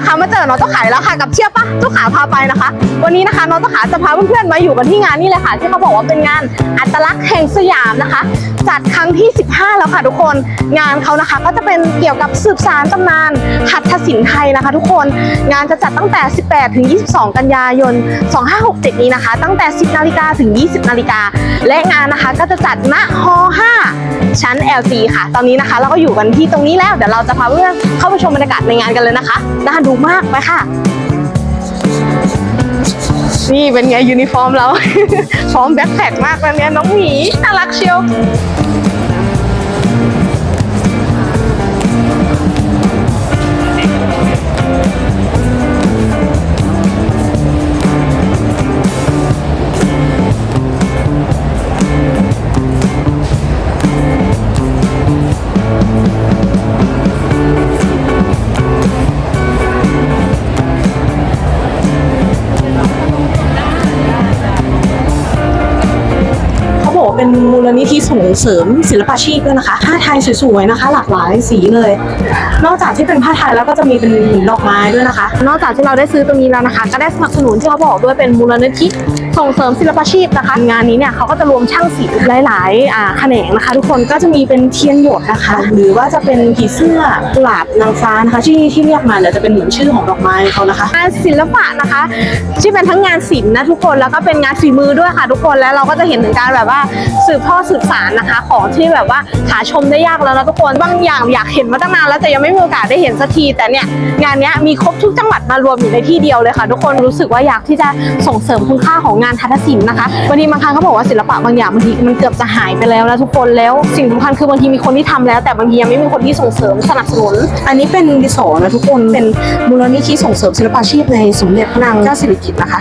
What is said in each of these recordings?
นะคะมาเจอน้องเจ้าขาแล้วค่ะกับเชียบปะเจ้าขาพาไปนะคะ วันนี้นะคะน้องเจ้าขาจะพาเพื่อนๆมาอยู่กันที่งานนี่เลยค่ะ ที่เขาบอกว่าเป็นงานอัตลักษณ์แห่งสยามนะคะ จัดครั้งที่ 15 แล้วค่ะทุกคนงานเขานะคะ ก็จะเป็นเกี่ยวกับสืบสานตำนานหัตถศิลป์ไทยนะคะ ทุกคนงานจะจัดตั้งแต่ 18 ถึง 22 กันยายน 2567 นี้นะคะ ตั้งแต่ 10 นาฬิกาถึง 20 นาฬิกาและงานนะคะก็จะจัดณฮ5ชั้น LC ค่ะ ตอนนี้นะคะ เราก็อยู่กันที่ตรงนี้แล้วเดี๋ยวเราจะพาเพื่อนเข้าไปชมบรรยากาศในงานกันเลยนะคะน่ดูมากไปค่ะ นี่เป็นไงยูนิฟอร์มเรา พร้อมแบ็คแพ็คมากแล้วเนี่ยน้องหมีน่ารักเชียว เป็นมูลนิธิส่งเสริมศิลปาชีพด้วยนะคะ ผ้าไทยสวยๆนะคะ หลากหลายสีเลย นอกจากที่เป็นผ้าไทยแล้วก็จะมีเป็นดอกไม้ด้วยนะคะ นอกจากที่เราได้ซื้อตรงนี้แล้วนะคะ ก็ได้สนับสนุนที่เขาบอกด้วยเป็นมูลนิธิส่งเสริมศิลปาชีพนะคะ งานนี้เนี่ยเขาก็จะรวมช่างศิลป์หลายๆอ่าแขนงนะคะ ทุกคนก็จะมีเป็นเทียนหยดนะคะ หรือว่าจะเป็นผีเสื้อกุหลาบนางฟ้านะคะที่ที่เรียกมาเนี่ยจะเป็นเหมือนชื่อของดอกไม้เขานะคะงานศิลปะนะคะ ที่เป็นทั้งงานศิลป์นะทุกคนแล้วก็เป็นงานฝีมือด้วยค่ะ ทุกคนแล้วเราก็จะเห็นถึงการแบบว่าสืบทอดสืบสานนะคะ ของที่แบบว่าหาชมได้ยากแล้วนะทุกคนบางอย่างอยากเห็นมาตั้งนานแล้วแต่ยังไม่มีโอกาสได้เห็นสักทีแต่เนี่ยงานนี้มีครบทุกจังหวัดมารวมอยู่ในที่เดียวเลยค่ะ ทุกคนรู้สึกว่าอยากที่จะส่งเสริมคุณค่าของงานทัศนศิลป์นะคะบางทีบางครั้งเขาบอกว่าศิลปะบางอย่างบางทีมันเกือบจะหายไปแล้วนะทุกคนแล้วสิ่งสำคัญคือบางทีมีคนที่ทำแล้ว แต่บางทียังไม่มีคนที่ส่งเสริมสนับสนุน อันนี้เป็นดิโสนะทุกคนเป็นมูลนิธิส่งเสริมศิลปาชีพในสมเด็จพระนางเจ้าสิริกิติ์นะคะ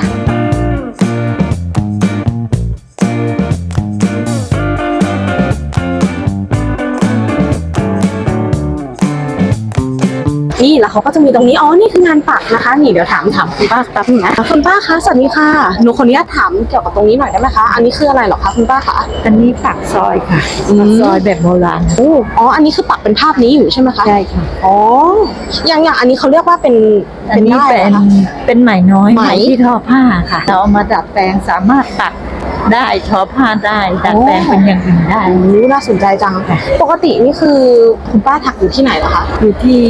นี่แล้วเขาก็จะมีตรงนี้อ๋อนี่คืองานปักนะคะ นี่เดี๋ยวถามถามคุณป้าแป๊บนึงนะคุณป้าคะสวัสดีค่ะหนูขออนุญาตถามเกี่ยวกับตรงนี้หน่อยได้ไหมคะอันนี้คืออะไรเหรอคะคุณป้าคะอันนี้ปักซอยค่ะอืมซอยแบบโบราณโอ้อ๋ออันนี้คือปักเป็นภาพนี้อยู่ใช่ไหมคะใช่ค่ะอ๋ออย่างอย่างอันนี้เขาเรียกว่าเป็นอันนี้ได้เป็เหรนอคะเป็นไหมน้อยไหมที่ทอผ้าค่ะ เราเอามาดัดแปลงสามารถตัด ได้ทอผ้าได้ดัดแปลงเป็นอย่างอื่นได้โอ้น่าสนใจจัง ปกตินี่คือคุณป้าถักอยู่ที่ไหนเหรอคะ อยู่ที่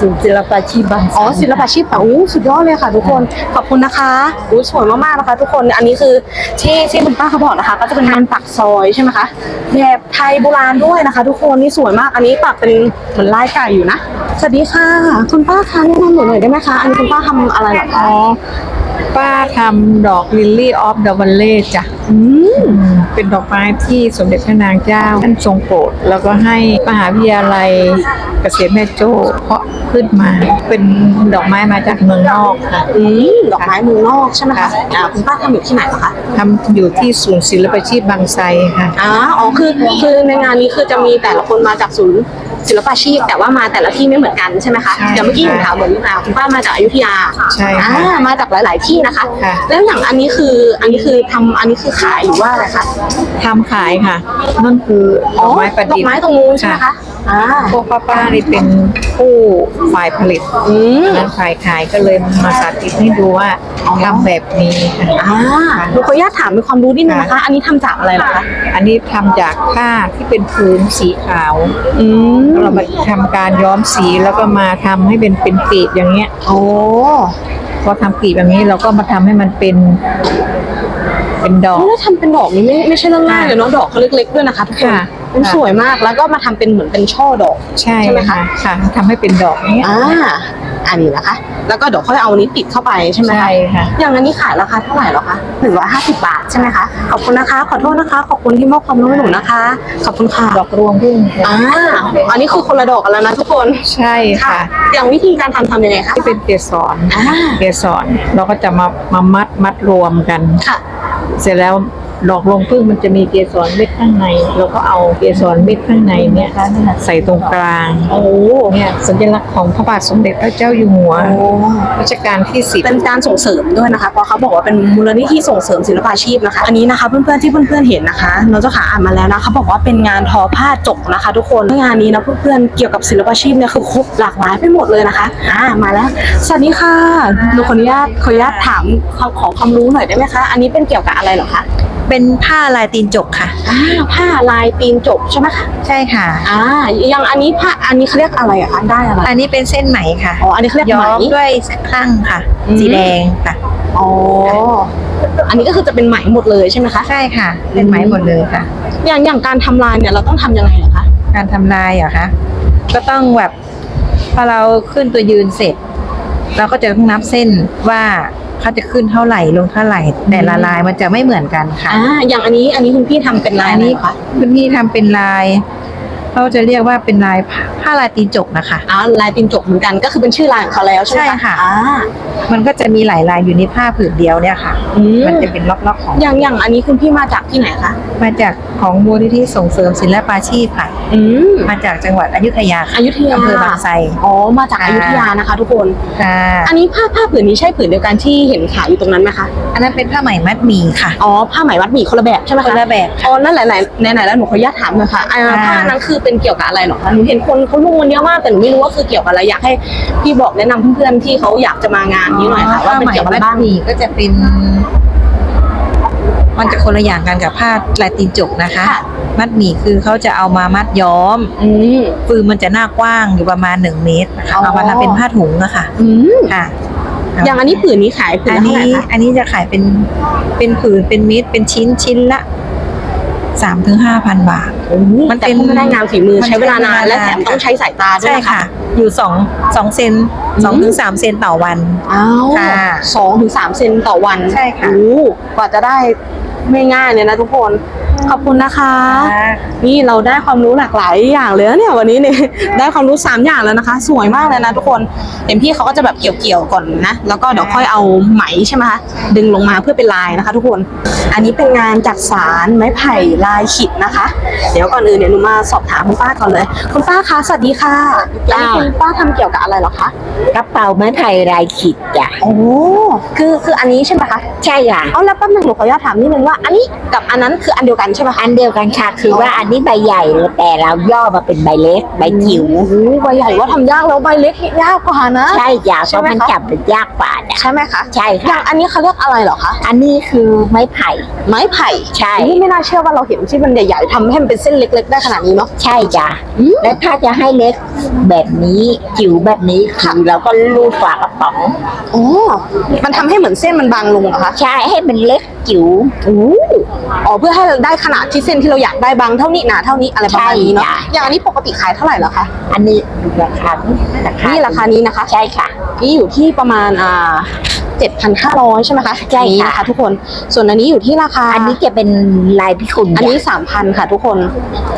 ศูนย์ศิลปาชีพบางอ๋อศิลปาชีพค่ะอู้สุดยอดเลยค่ะ ทุกคน ขอบคุณนะคะอู้สวยมากๆนะคะ ทุกคน อันนี้คือที่ที่คุณป้าเขาบอกนะคะ ก็จะเป็นงานปักซอยใช่ไหมคะ แบบไทยโบราณด้วยนะคะ ทุกคน นี่สวยมาก อันนี้ปักเป็นเหมือนลายไก่อยู่นะ สวัสดีค่ะ คุณป้าคะแนะนำหนูหน่อยได้ไหมคะ อันนี้คุณป้าทำอะไรเหรอคะอ๋อ ป้าทำดอกลิลลี่ออฟเดอะวันเล่จ้ะอืมเป็นดอกไม้ที่สมเด็จพระนางเจ้าท่านทรงโปรด แล้วก็ให้มหาวิทยาลัยเกษตรแม่โจ้เพาะขึ้นมา เป็นดอกไม้มาจากเมืองนอกค่ะอืมดอกไม้เมืองนอกใช่ไหมคะค่ะอ่าคุณป้าทำอยู่ที่ไหนเหรอคะทำอยู่ที่ศูนย์ศิลปาชีพบางไทรค่ะอ๋ออ๋อคือคือในงานนี้คือจะมีแต่ละคนมาจากศูนย์ศิลปาชีพแต่ว่ามาแต่ละที่ไม่เหมือนกันใช่ไหมคะใช่อย่างเมื่อกี้หนูถามเหมือนอ่าคุณป้ามาจากอยุธยาใช่ค่ะอ่ามาจากหลาย ๆที่นะคะ ค่ะ แล้วอย่างอันนี้คืออันนี้คือทำอันนี้คือขายหรือว่าอะไรคะทำขายค่ะนั่นคือดอกไม้ประดอดิกษฐ์ไม้ตรงนู้นใช่ไหมคะอ่าพวกป้าๆนี่เป็นผู้ฝ่ายผลิตอืมนั้นฝ่ายขายก็เลยมาสาธิตให้ดูว่าทำแบบนี้ค่ะ อ่าหนูขออนุญาตถามเป็นความรู้นิดนึงนะคะ อันนี้ทำจากอะไรเหรอคะอันนี้ทำจากผ้าที่เป็นพื้นสีขาวอืมเรามาทำการย้อมสีแล้วก็มาทำให้เป็นเป็นปีกอย่างเงี้ย โอ้ พอทำปีกแบบนี้เราก็มาทำให้มันเป็น เป็นดอก แล้วทำเป็นดอกนี้ไม่ไม่ใช่เรื่องง่ายเลยเนาะดอกเขาเล็กๆด้วยนะคะทุกคน ค่ะมันสวยมากแล้วก็มาทำเป็นเหมือนเป็นช่อดอกใช่ใช่ไหมคะค่ะทำให้เป็นดอกเนี้ยอ่าอันนี้นะคะ แล้วก็เดี๋ยวค่อยเอาอันนี้ติดเข้าไปใช่ไหมคะใช่ค่ะอย่างอันนี้ขายราคาเท่าไหร่เหรอคะหนึ่งร้อยห้าสิบบาทใช่ไหมคะขอบคุณนะคะ ขอโทษนะคะ ขอบคุณที่มอบความรู้ให้หนูนะคะ ขอบคุณค่ะดอกรวงพึ่งอ่าอันนี้คือคนละดอกกันแล้วนะทุกคนใช่ค่ะ อย่างวิธีการทำทำยังไงคะที่เป็นเกสรอ่าเกสรเราก็จะมามามัดมัดรวมกันค่ะ เสร็จแล้ว ดอกลงพึ่งมันจะมีเกสรเม็ดข้างใน เราก็เอาเกสรเม็ดข้างในเนี่ยใส่ตรงกลางโอ้เนี่ยสัญลักษณ์ของพระบาทสมเด็จพระเจ้าอยู่หัวรัชกาลที่สิบเป็นการส่งเสริมด้วยนะคะเพราะเขาบอกว่าเป็นมูลนิธิส่งเสริมศิลปาชีพนะคะ อันนี้นะคะเพื่อนๆที่เพื่อนๆเห็นนะคะน้องเจ้าขาอ่านมาแล้วนะเขาบอกว่าเป็นงานทอผ้าจกนะคะ ทุกคนงานนี้นะเพื่อนๆเกี่ยวกับศิลปาชีพเนี่ยคือครบหลากหลายไปหมดเลยนะคะอ่ามาแล้วสวัสดีค่ะหนูขออนุญาตขออนุญาตถามขอขอความรู้หน่อยได้ไหมคะ อันนี้เป็นเกี่ยวกับอะไรเหรอคะ เป็นผ้าลายตีนจกค่ะ อ่าผ้าลายตีนจกใช่ไหมคะใช่ค่ะ อ่าอย่างอันนี้ผ้าอันนี้เขาเรียกอะไรอะคะได้อะไรอันนี้เป็นเส้นไหมค่ะอ๋ออันนี้เขาเรียกย้ไหอมมด้วยคลั่งค่ะ อืม สีแดงค่ะ อ๋ออันนี้ก็คือจะเป็นไหมหมดเลยใช่ไหมคะ ใช่ค่ะ เป็นไหมหมดเลยค่ะ อย่างอย่างการทำลายเนี่ยเราต้องทำยังไงเหรอคะ การทำลายเหรอคะก็ต้องแบบพอเราขึ้นตัวยืนเสร็จ เราก็จะต้องนับเส้นว่าเขาจะขึ้นเท่าไหร่ลงเท่าไหร่ แต่ละลายมันจะไม่เหมือนกันค่ะอ่าอย่างอันนี้อันนี้คุณพี่ทำเป็นลายอันนี้อะไรคะคุณพี่ทำเป็นลายเขาจะเรียกว่าเป็นลายผ้าผ้าลายตีนจกนะคะอ่าลายตีนจกเหมือนกันก็คือเป็นชื่อลายของเขาแล้วใช่ไหมใช่ค่ะอ่ามันก็จะมีหลายลายอยู่ในผ้าผืนเดียวเนี่ยค่ะอืมมันจะเป็นล็อกๆของอย่างอย่างอันนี้คุณพี่มาจากที่ไหนคะมาจากของมูลนิธิส่งเสริมศิลปาชีพค่ะ อืมมาจากจังหวัดอยุธยาค่ะอยุธยาอำเภอบางไทร อ๋อ มาจากอยุธยานะคะ ทุกคน ค่ะ อันนี้ผ้าผ้าผืนนี้ใช่ผืนเดียวกันที่เห็นขายอยู่ตรงนั้นไหมคะ อันนั้นเป็นผ้าไหมมัดหมี่ค่ะ อ๋อ ผ้าไหมวัดหมี่คนละแบบใช่ไหมคนคะละแบบค่ะอ๋อ นั่นไหนไหนไหนไหนแล้วหนูขออนุญาตถามหน่อยค่ะอ่าอ่า ผ้านั้นคือเป็นเกี่ยวกับอะไรเหรอคะหนูเห็นคนเขาลงกันเยอะมากแต่หนูไม่รู้ว่าคือเกี่ยวกับอะไรอยากให้พี่บอกแนะนำเพื่อนๆที่เขาอยากจะมางานนี้หน่อยค่ะว่าเป็นผ้าไหมเกี่ยวกับอะไรมัดบ้าง หมี่ก็จะเป็น มันจะคนละอย่างกันกับผ้าลายตีนจกนะคะค่ะมัดหมี่คือเขาจะเอามามัดย้อมอืม ฟืนมันจะหน้ากว้างอยู่ประมาณหนึ่งเมตรนะคะอ๋อ เอามาทำเป็นผ้าถุงนะคะอืมค่ะอย่างอันนี้ผืนนี้ขายผืนอันละเท่านี้ไหร่คะอันนี้จะขายเป็นเป็นผืนเป็นเม็ดเป็นชิ้นชิ้นละสามถึงห้าพันบาทมันแต่เป็นก็ไม่ได้งานฝีมือมันใช้เวลานาน ใช้เวลานาน และแถมต้องใช้สายตาด้วใช่ยนค่ะ อยู่สองสองเซนสองถึงสามเซนต่อวัน อ้าวค่ะสองถึงสามเซนต่อวันใช่ค่ะ โอ้กว่าจะได้ ไม่ง่ายเลยนะทุกคน ขอบคุณนะคะ นี่เราได้ความรู้หลากหลายอย่างเลยนะเนี่ยวันนี้เนี่ยได้ความรู้สามอย่างแล้วนะคะ สวยมากเลยนะทุกคนเห็นพี่เขาก็จะแบบเกี่ยวๆก่อนนะ แล้วก็เดี๋ยวค่อยเอาไหมใช่ไหมคะดึงลงมาเพื่อเป็นลายนะคะ ทุกคน อันนี้เป็นงานจากสารไม้ไผ่ลายขิดนะคะ เดี๋ยวก่อนอื่นเดี๋ยวหนูมาสอบถามคุณป้าก่อนเลย คุณป้าคะสวัสดีค่ะแล้วนี่คุณป้าทำเกี่ยวกับอะไรเหรอคะกระเป๋าไม้ไผ่ลายขีดจ้ะโอ้คือคืออันนี้ใช่ไหมคะใช่ค่ะเอาแล้วแป๊บนึงหนูขออนุญาตถามนิดนึงว่า อันนี้กับอันนั้นคืออันเดียวกันใช่ไหมคะอันเดียวกันค่ะ คือว่าอันนี้ใบใหญ่แต่เราย่อมาเป็นใบเล็ก ใบจิ๋วโอ้โหใบใหญ่ว่าทำยากแล้วใบเล็กยากกว่านะใช่จ้ะเพใช่ราะไหมมันคะจับเป็นยากกว่าจ้ะใช่ไหมคะใช่อย่าค่ะงอันนี้เขาเรียกอะไรเหรอคะอันนี้คือไม้ไผ่ ไม้ไผ่ใช่ นี่ไม่น่าเชื่อว่าเราเห็นที่มันใหญ่ๆทำให้มันเป็นเส้นเล็ก ๆ ได้ขนาดนี้เนาะ ใช่จ้ะอืม และถ้าจะให้เล็กแบบนี้จิ๋วแบบนี้คือเราก็รูดฝากระป๋อง อ๋อมันทำให้เหมือนเส้นมันบางลงเหรอคะ ใช่ให้มันเล็กจิ๋วโอ้ อ๋อเพื่อให้เราได้ขนาดที่เส้นที่เราอยากได้บางเท่านี้หนาเท่านี้อะไรประมาณนี้เนาะ ใช่จ้ะอย่างอันนี้ปกติขายเท่าไหร่เหรอคะ อันนี้ราคาราคานี่ราคานี้นะคะ ใช่ค่ะ นี่อยู่ที่ประมาณอ่า เจ็ดพันห้าร้อยใช่ไหมคะใช่ค่ะ นี่นะคะทุกคน ส่วนอันนี้อยู่ที่ราคา อันนี้จะเป็นลายพิกุลอันนี้จ้ะสามพันค่ะทุกคน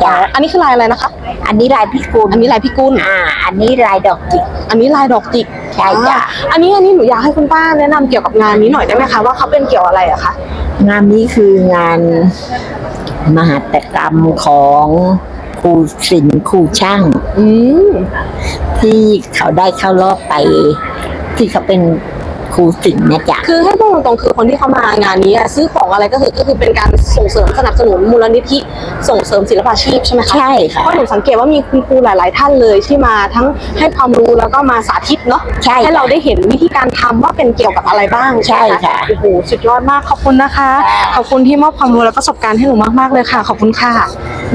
จ้ะ อันนี้คือลายอะไรนะคะ อันนี้ลายพิกุลอันนี้ลายพิกุลอ่า อันนี้ลายดอกจิก อันนี้ลายดอกจิกใช่จ้ะ อ่าอันนี้อันนี้หนูอยากให้คุณป้าแนะนำเกี่ยวกับงานนี้หน่อยได้ไหมคะว่าเขาเป็นเกี่ยวอะไรอะคะ งานนี้คืองานมหัตถกรรมของครูศิลป์ครูช่าง อืม ที่เขาได้เข้ารอบไป ที่เขาเป็น ครูศิลป์นะจ๊ะ คือให้พูดตรงๆคือคนที่เขามางานนี้อะซื้อของอะไรก็คือก็คือเป็นการส่งเสริมสนับสนุนมูลนิธิส่งเสริมศิลปาชีพใช่ไหมคะใช่ค่ะ เพราะหนูสังเกตว่ามีคุณครูหลาย ๆ ท่านเลยที่มาทั้งให้ความรู้แล้วก็มาสาธิตเนาะใช่ค่ะให้เราได้เห็นวิธีการทำว่าเป็นเกี่ยวกับอะไรบ้างใช่ไหมค่ะ โอ้โหสุดยอดมากขอบคุณนะคะ ขอบคุณที่มอบความรู้และประสบการณ์ให้หนูมากๆเลยค่ะ ขอบคุณค่ะ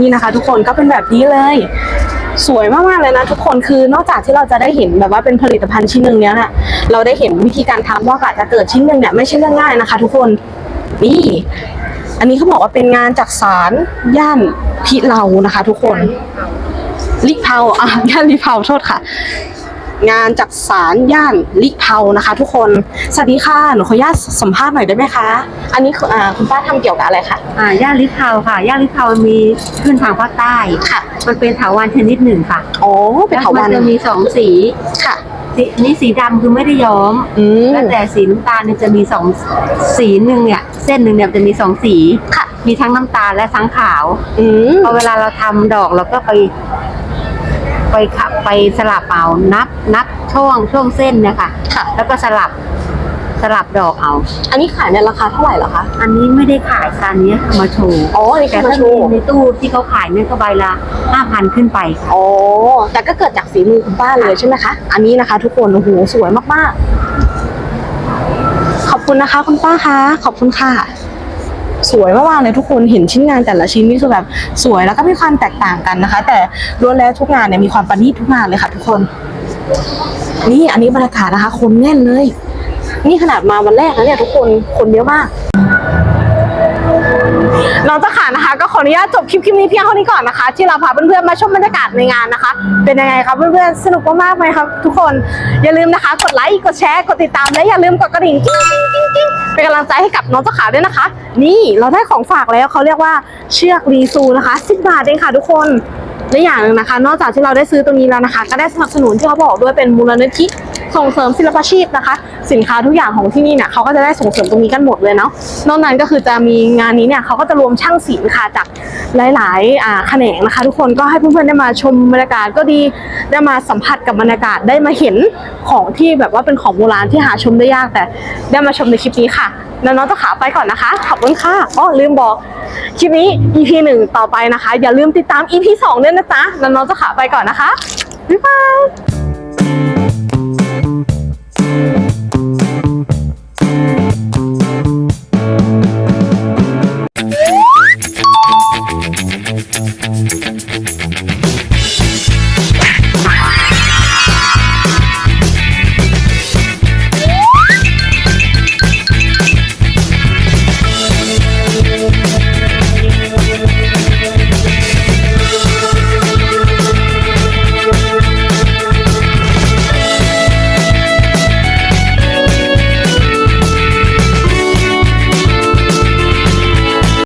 นี่นะคะ ทุกคนก็เป็นแบบนี้เลย สวยมากๆเลยนะทุกคนคือนอกจากที่เราจะได้เห็นแบบว่าเป็นผลิตภัณฑ์ชิ้นหนึ่งเนี้ยน่ะเราได้เห็นวิธีการทำว่ากว่าจะเกิดชิ้นหนึ่งเนี่ยไม่ใช่เรื่องง่ายนะคะ ทุกคนนี่อันนี้เขาบอกว่าเป็นงานจากสารย่านพิเลานะคะ ทุกคนลิเผาอะย่านลิเผาโทษค่ะ งานจากสารย่านลิเผานะคะ ทุกคนสวัสดีค่ะหนูขออนุญาตสัมภาษณ์หน่อยได้ไหมคะ อันนี้คืออ่าคุณป้าทำเกี่ยวกับอะไรคะอ่าย่าลิเทาค่ะย่าลิเทามีขึ้นทางภาคใต้ค่ะ มันเป็นเถาวันชนิดหนึ่งค่ะอ๋อเป็นเถาวันแล้วมันจะมีสองสีค่ะ สีนี่สีดำคือไม่ได้ย้อม อืม แล้วแต่สีน้ำตาลเนี่ยจะมีสองสีหนึ่งเนี่ย เส้นหนึ่งเนี่ยจะมีสองสีค่ะ มีทั้งน้ำตาลและทั้งขาว อืม พอเวลาเราทำดอกเราก็ไป ไปขับไปสลับเอานับนับช่วงช่วงเส้นเนี่ยค่ะค่ะ แล้วก็สลับ สลับดอกเอา อันนี้ขายในราคาเท่าไหร่เหรอคะ อันนี้ไม่ได้ขายกันเนี้ยเอามาโชว์อ๋ออันนี้แต่แค่มาถ้าโชมีว์ในตู้ที่เขาขายเนี่ยก็ใบละห้าพันขึ้นไปค่ะอ๋อแต่ก็เกิดจากฝีมือคุณป้าเลยใช่ไหมคะ อันนี้นะคะ ทุกคนโอ้โหสวยมากๆ ขอบคุณนะคะ คุณป้าคะ ขอบคุณค่ะ สวยมากๆเลยทุกคนเห็นชิ้นงานแต่ละชิ้นนี่คือแบบสวยแล้วก็มีความแตกต่างกันนะคะ แต่ล้วนแล้วทุกงานเนี่ยมีความประณีตทุกงานเลยค่ะ ทุกคน นี่อันนี้บรรยากาศนะคะคนแน่นเลย นี่ขนาดมาวันแรกแล้วเนี่ยทุกคนคนเยอะมาก น้องเจ้าขานะคะ ก็ขออนุญาตจบคลิปคลิปนี้เพียงเท่านี้ก่อนนะคะ ที่เราพาเพื่อนๆมาชมบรรยากาศในงานนะคะ เป็นยังไงครับเพื่อนๆสนุกมากๆไหมครับ ทุกคนอย่าลืมนะคะ กดไลค์กดแชร์กดติดตามและอย่าลืมกดกระดิ่งกิ้งกิ้งกิ้งกิ้งเป็นกำลังใจให้กับน้องเจ้าขาด้วยนะคะ นี่เราได้ของฝากแล้วเขาเรียกว่าเชือกรีซูนะคะ10บาทเองค่ะ ทุกคนและอย่างหนึ่งนะคะ นอกจากที่เราได้ซื้อตรงนี้แล้วนะคะ ก็ได้สนับสนุนที่เขาบอกด้วยเป็นมูลนิธิ ส่งเสริมศิลปาชีพนะคะ สินค้าทุกอย่างของที่นี่เนี่ยเขาก็จะได้ส่งเสริมตรงนี้กันหมดเลยเนาะนอกนั้นก็คือจะมีงานนี้เนี่ยเขาก็จะรวมช่างศิลป์ค่ะจากหลายๆแขนงนะคะ ทุกคนก็ให้เพื่อนๆได้มาชมบรรยากาศก็ดีได้มาสัมผัสกับบรรยากาศได้มาเห็นของที่แบบว่าเป็นของโบราณที่หาชมได้ยากแต่ได้มาชมในคลิปนี้ค่ะแล้วน้องจะขาไปก่อนนะคะ ขอบคุณค่ะอ๋อลืมบอก คลิปนี้ EP หนึ่งต่อไปนะคะ อย่าลืมติดตาม EP สองด้วยนะจ๊ะแล้วน้องจะขาไปก่อนนะคะ บ๊ายบาย